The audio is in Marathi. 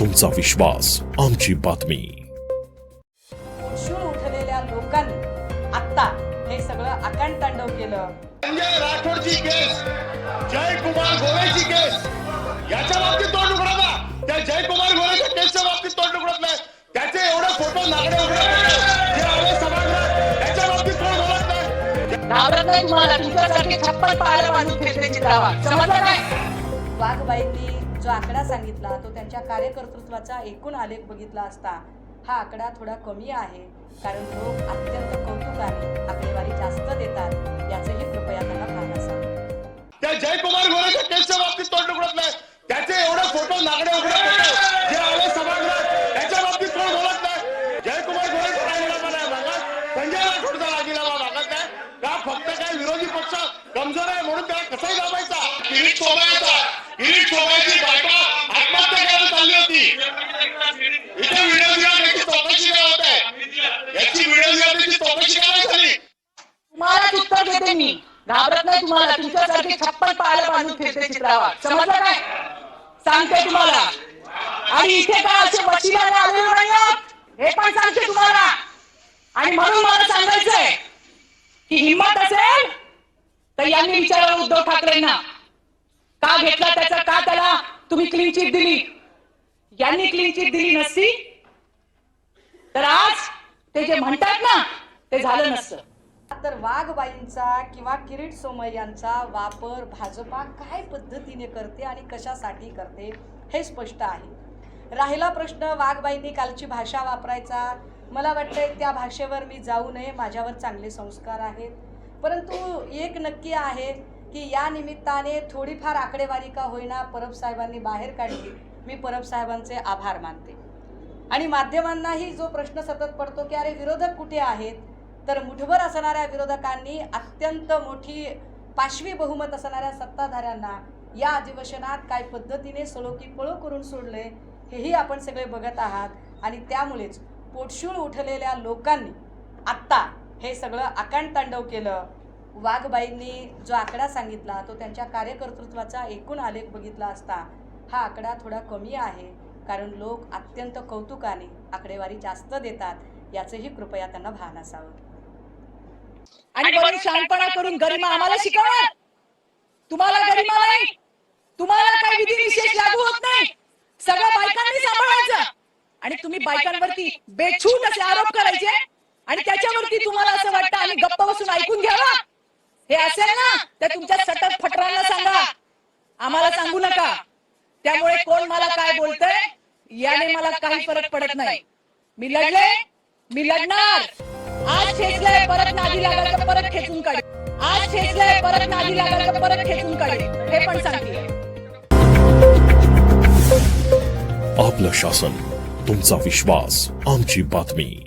तुमचा विश्वास आमची बातमी. उठलेल्या लोकांनी आत्ता हे सगळं केलं. संजय राठोडची केस जयकुमार गोरेची केस याच्या बाबतीत तोंड उघडत ना त्या जयकुमार गोरेच्या केसच्या बाबतीत तोंड उघडत नाही. त्याचे एवढे फोटो नागडे उघडत नाही. वाघबाईंनी जो आकडा सांगितला तो त्यांच्या कार्यकर्तृत्वाचा एकूण आलेख बघितला असता हा आकडा थोडा कमी आहे कारण लोक अत्यंत कौतुकाने आकडेवारी जास्त देतात याचंही कृपया त्यांना असावं त्या जयकुमार गोरेच्या केसच्या बाबतीत तोंड उघडत नाही. त्याचे एवढे फोटो नागडे उघडत होते. जे आले सभागृहात त्याच्या बाबतीत कोण बोलत नाही. जयकुमार गोरेचा राजीनामा नाही मागत संजय राठोडचा राजीनामा मागत नाही. का फक्त काय विरोधी पक्ष कमजोर आहे म्हणून त्याला कसाही दाबायचा? सोडायचा किरीट सोडायची बायका आत्महत्या करायला चालली होती. इथे व्हिडिओ दिला त्याची चौकशी काय होत. आहे याची व्हिडिओ दिला त्याची चौकशी काय झाली? तुम्हालाच उत्तर देते मी. घाबरत नाही तुम्हाला. तुमच्यासारखे छप्पन पाहायला बांधून फिरते चित्रावा समजलं काय? सांगते तुम्हाला. आणि इथे काय असे वशिलाने आलेले नाही हे पण सांगते तुम्हाला. आणि म्हणून मला सांगायचंय की हिंमत असेल तर यांनी विचारावं उद्धव ठाकरेंना का घेतला तुम्ही क्लीन चिट दिली. यांनी क्लीन चिट दिली नसती तर आज ते जे म्हणतात ना ते झालं नसतं. तर वाघबाईंचा किंवा किरीट सोमय यांचा वापर भाजपा काय पद्धतीने करते आणि कशासाठी करते हे स्पष्ट आहे. राहिला प्रश्न वाघबाईंनी कालची भाषा वापरायचा. मला वाटतंय त्या भाषेवर मी जाऊ नये माझ्यावर चांगले संस्कार आहेत. परंतु एक नक्की आहे की या निमित्ताने थोडीफार आकडेवारी का होईना परब साहेबांनी बाहेर काढली. मी परब साहेबांचे आभार मानते. आणि माध्यमांनाही जो प्रश्न सतत पडतो की अरे विरोधक कुठे आहेत? तर मुठभर असणाऱ्या विरोधकांनी अत्यंत मोठी पाशवी बहुमत असणाऱ्या सत्ताधाऱ्यांना या अधिवेशनात काय पद्धतीने सळोकी पळो करून सोडले हेही आपण सगळे बघत आहात. आणि त्यामुळेच पोटशूळ उठलेल्या लोकांनी आत्ता हे सगळं आकांतांडव केलं. वाघबाईंनी जो आकडा सांगितला तो त्यांच्या कार्यकर्तृत्वाचा एकूण आलेख बघितला असता हा आकडा थोडा कमी आहे कारण लोक अत्यंत कौतुकाने आकडेवारी जास्त देतात याचंही कृपया त्यांना भान असावं. आणि शहाणपणा करून गरिमा आम्हाला शिकवणार तुम्हाला गरिमा नाही. तुम्हाला काही विधी विशेष लागू होत नाही. सगळं बायकांनी सांभाळायचं. आणि तुम्ही बायकांवरती बेछूट असे आरोप करायचे. आणि त्याच्यावरती तुम्हाला असं वाटतं आम्ही गप्प बसून ऐकून घ्यावा. हे असेल ना? तर तुमच्या सटक फटरांना सांगा. आम्हाला सांगू नका. त्यामुळे कोण मला काय बोलतय याने मला काही फरक पडत नाही. मी लढले मी लढणार. आज खेचलंय परत नादी लागायचं तर परत खेचून काढेल आज खेचलंय परत नादी लागायचं परत खेचून काढेल हे पण सांगते. आपलं शासन तुमचा विश्वास आमची बातमी.